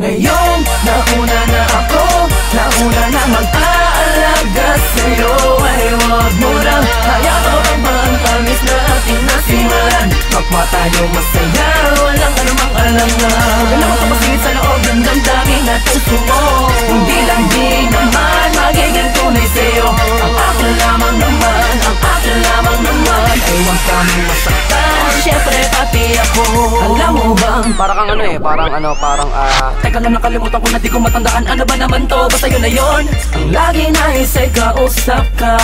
Ngayon, nauna na ako Nauna na mag-aalaga sa'yo. Ay wag mo lang hayaan ang tamis na ating nasimulan. Kapwa tayo masaya, walang anumang alangan masaktan, syempre pati ako. Alam mo bang, Para kang ano eh, parang ano, parang ah. Teka lang nakalimutan ko na di ko matandaan. Ano ba naman to? Basta yun na yun. Ang lagi nais ay kausap ka.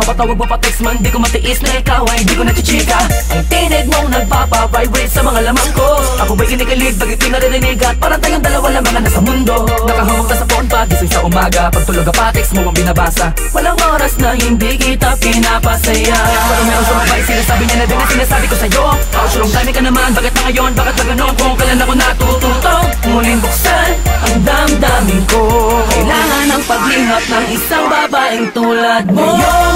Mapatawag mo pa text man Di ko matiis na ikaw ay di ko nachichika Ang tinig mong nagpapa-vibrate sa mga lamang ko. Ako ba'y kinikilig pag ito'y naririnig At parang tayong dalawa lang mga nasa mundo. Nakahawak na sa phone pa Gising sa umaga. Pagtulog ka pa mo ang binabasa. Walang oras na hindi kita pinapasaya. Pero meron sa mabay Sinasabi niya na din ang sinasabi ko sa'yo. Wrong timing ka naman. Bakit na ngayon? Bakit ba ganon? Kung kailan ako natututo Muling buksan ang damdamin ko. Kailangan ng paglihap ng isang babaeng tulad mo. Ngayon,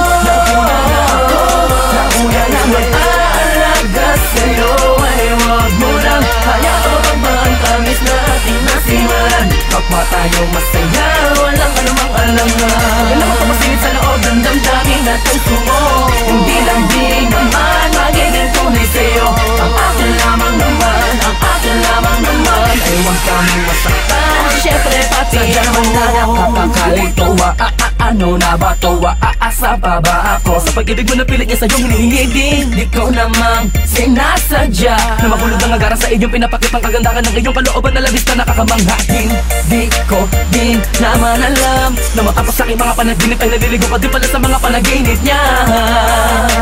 Tayo masaya, walang anumang alangan Wala mo kamasingit sa loob ng damdamin at mo Hindi lang di naman magiging tunay sa'yo. Ang akin lamang naman, ang akin lamang naman. Ay huwag kami masaktan, syempre pati ako. naman Ano na ba to? Aasa pa ba ako? Sa pag-ibig mo na pilit niya sa'yo hinihingi din Di ko namang sinasadya. Na mahulog ang agaran sa iyong pinapakit ng kagandahan ng iyong kalooban na labis na nakakamangha. Di ko din naman alam Na matapos sa aking mga panaginip ay naliligo ka din pala sa mga panaginip niya.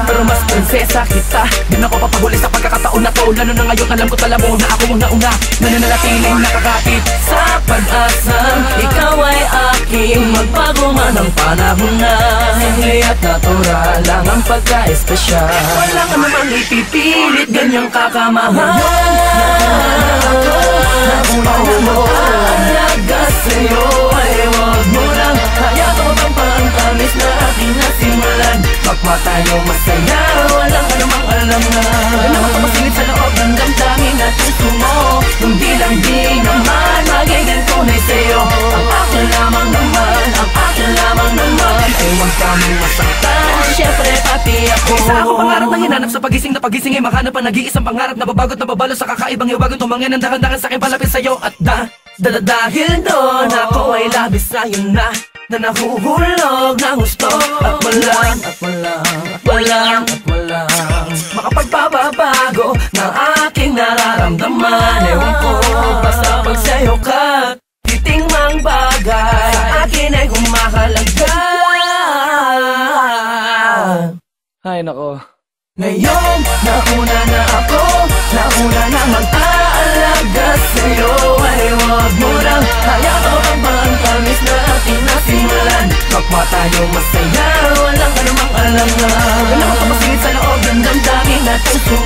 Pero mas prinsesa kita Di na ako papahuli sa pagkakataon na to. Lalo na ngayon alam ko tala mo na ako ang nauna Nananalatiling nakakatid sa pag-asang Aking magbago man ang panahon na Simple at natural lang ang pagka-espesyal Wala ka namang ipipilit ganyang kakamahal Nauna na mag-aalaga sa'yo Kami masaktan, syempre pati ako. Isa ako pangarap na hinanap sa pagising na pagising ay mahanap ang nag-iisang pangarap na babagot na babalo sa kakaibang iwagan Tumangin ang dahan-dahan sa akin palapit sa'yo at da Dala dahil doon ako ay labis sa'yo na Na nahuhulog ng gusto. At walang, at walang, at walang, at walang Makapagpapabago ng aking nararamdaman. Ewan ko basta pag sa'yo ka Titing mang bagay. Sa akin ay humahalaga Ay nako. Ngayon, nauna na ako Nauna na mag-aalaga sa'yo. Ay wag mo lang hayaan pa ang tamis na ating nasimulan Kapwa tayo masaya, walang anumang alangan. Wala mo kamasingit sa loob ng damdamin at puso